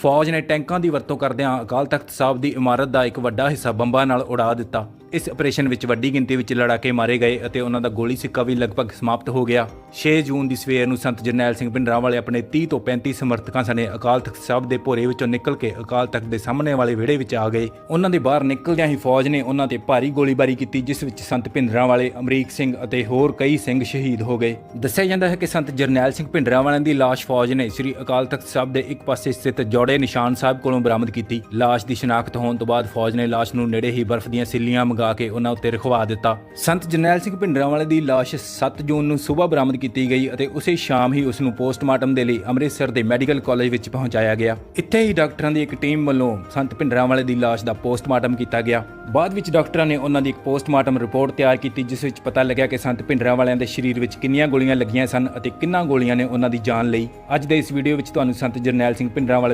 ਫੌਜ ਨੇ ਟੈਂਕਾਂ ਦੀ ਵਰਤੋਂ ਕਰਦਿਆਂ ਅਕਾਲ ਤਖਤ ਸਾਹਿਬ ਦੀ ਇਮਾਰਤ ਦਾ ਇੱਕ ਵੱਡਾ ਹਿੱਸਾ ਬੰਬਾਂ ਨਾਲ ਉਡਾ ਦਿੱਤਾ। ਇਸ ਆਪਰੇਸ਼ਨ ਵਿੱਚ ਵੱਡੀ ਗਿਣਤੀ ਵਿੱਚ ਲੜਾਕੇ ਮਾਰੇ ਗਏ ਅਤੇ ਉਹਨਾਂ ਦਾ ਗੋਲੀ ਸਿੱਕਾ ਵੀ ਲਗਭਗ ਸਮਾਪਤ ਹੋ ਗਿਆ। 6 ਜੂਨ ਦੀ ਸਵੇਰ ਨੂੰ ਸੰਤ ਜਰਨੈਲ ਸਿੰਘ ਭਿੰਡਰਾਂ ਵਾਲੇ ਆਪਣੇ 30 ਤੋਂ 35 ਸਮਰਥਕਾਂ ਸਣੇ ਅਕਾਲ ਤਖਤ ਸਾਹਿਬ ਦੇ ਭੋਰੇ ਵਿੱਚੋਂ ਨਿਕਲ ਕੇ ਅਕਾਲ ਤਖਤ ਦੇ ਸਾਹਮਣੇ ਵਾਲੇ ਵਿਹੜੇ ਵਿੱਚ ਆ ਗਏ। ਉਹਨਾਂ ਦੇ ਬਾਹਰ ਨਿਕਲਦਿਆਂ ਹੀ ਫੌਜ ਨੇ ਉਹਨਾਂ ਤੇ ਭਾਰੀ ਗੋਲੀਬਾਰੀ ਕੀਤੀ, ਜਿਸ ਵਿੱਚ ਸੰਤ ਭਿੰਡਰਾਂ ਵਾਲੇ ਅਮਰੀਕ ਸਿੰਘ ਅਤੇ ਹੋਰ ਕਈ ਸਿੰਘ ਸ਼ਹੀਦ ਹੋ ਗਏ। ਦੱਸਿਆ ਜਾਂਦਾ ਹੈ ਕਿ ਸੰਤ ਜਰਨੈਲ ਸਿੰਘ ਭਿੰਡਰਾਂ ਵਾਲਿਆਂ ਦੀ ਲਾਸ਼ ਫੌਜ ਨੇ ਸ੍ਰੀ ਅਕਾਲ ਤਖਤ ਸਾਹਿਬ ਦੇ ਇੱਕ ਪਾਸੇ ਸਥਿਤ ਜੋੜੇ ਨਿਸ਼ਾਨ ਸਾਹਿਬ ਕੋਲੋਂ ਬਰਾਮਦ ਕੀਤੀ। ਲਾਸ਼ ਦੀ ਸ਼ਨਾਖਤ ਹੋਣ ਤੋਂ ਬਾਅਦ ਫੌਜ ਨੇ ਲਾਸ਼ ਨੂੰ ਨੇੜੇ ਹੀ ਬਰਫ਼ ਦੀਆਂ ਸਿੱਲੀਆਂ ਮੰਗਾ ਕੇ ਉਹਨਾਂ ਉੱਤੇ ਰਖਵਾ ਦਿੱਤਾ। ਸੰਤ ਜਰਨੈਲ ਸਿੰਘ ਭਿੰਡਰਾਂ ਦੀ ਲਾਸ਼ 7 ਜੂਨ ਨੂੰ ਸਵੇਰ ਬਰਾਮਦ ਕੀਤੀ ਗਈ ਅਤੇ ਉਸੇ ਸ਼ਾਮ ਹੀ ਉਸ ਨੂੰ ਪੋਸਟਮਾਰਟਮ ਦੇ ਲਈ ਅੰਮ੍ਰਿਤਸਰ ਦੇ ਮੈਡੀਕਲ ਕਾਲਜ ਵਿੱਚ ਪਹੁੰਚਾਇਆ ਗਿਆ। ਇੱਥੇ ਹੀ ਡਾਕਟਰਾਂ ਦੀ ਇੱਕ ਟੀਮ ਵੱਲੋਂ ਸੰਤ ਭਿੰਡਰਾਂ ਵਾਲੇ ਦੀ ਲਾਸ਼ ਦਾ ਪੋਸਟਮਾਰਟਮ ਕੀਤਾ ਗਿਆ। ਬਾਅਦ ਵਿੱਚ ਡਾਕਟਰਾਂ ਨੇ ਉਹਨਾਂ ਦੀ ਇੱਕ ਪੋਸਟਮਾਰਟਮ ਰਿਪੋਰਟ ਤਿਆਰ ਕੀਤੀ, ਜਿਸ ਵਿੱਚ ਪਤਾ ਲੱਗਿਆ ਕਿ ਸੰਤ ਭਿੰਡਰਾਂ ਵਾਲਿਆਂ ਦੇ ਸਰੀਰ ਵਿੱਚ ਕਿੰਨੀਆਂ ਗੋਲੀਆਂ ਲੱਗੀਆਂ ਸਨ ਅਤੇ ਕਿੰਨਾਂ ਗੋਲੀਆਂ ਨੇ ਉਹਨਾਂ ਦੀ ਜਾਨ ਲਈ। ਅੱਜ ਦੇ ਇਸ ਵੀਡੀਓ ਵਿੱਚ ਤੁਹਾਨੂੰ ਸੰਤ ਜਰਨੈਲ ਸਿੰਘ ਭਿੰਡਰਾਂ ਵਾਲੇ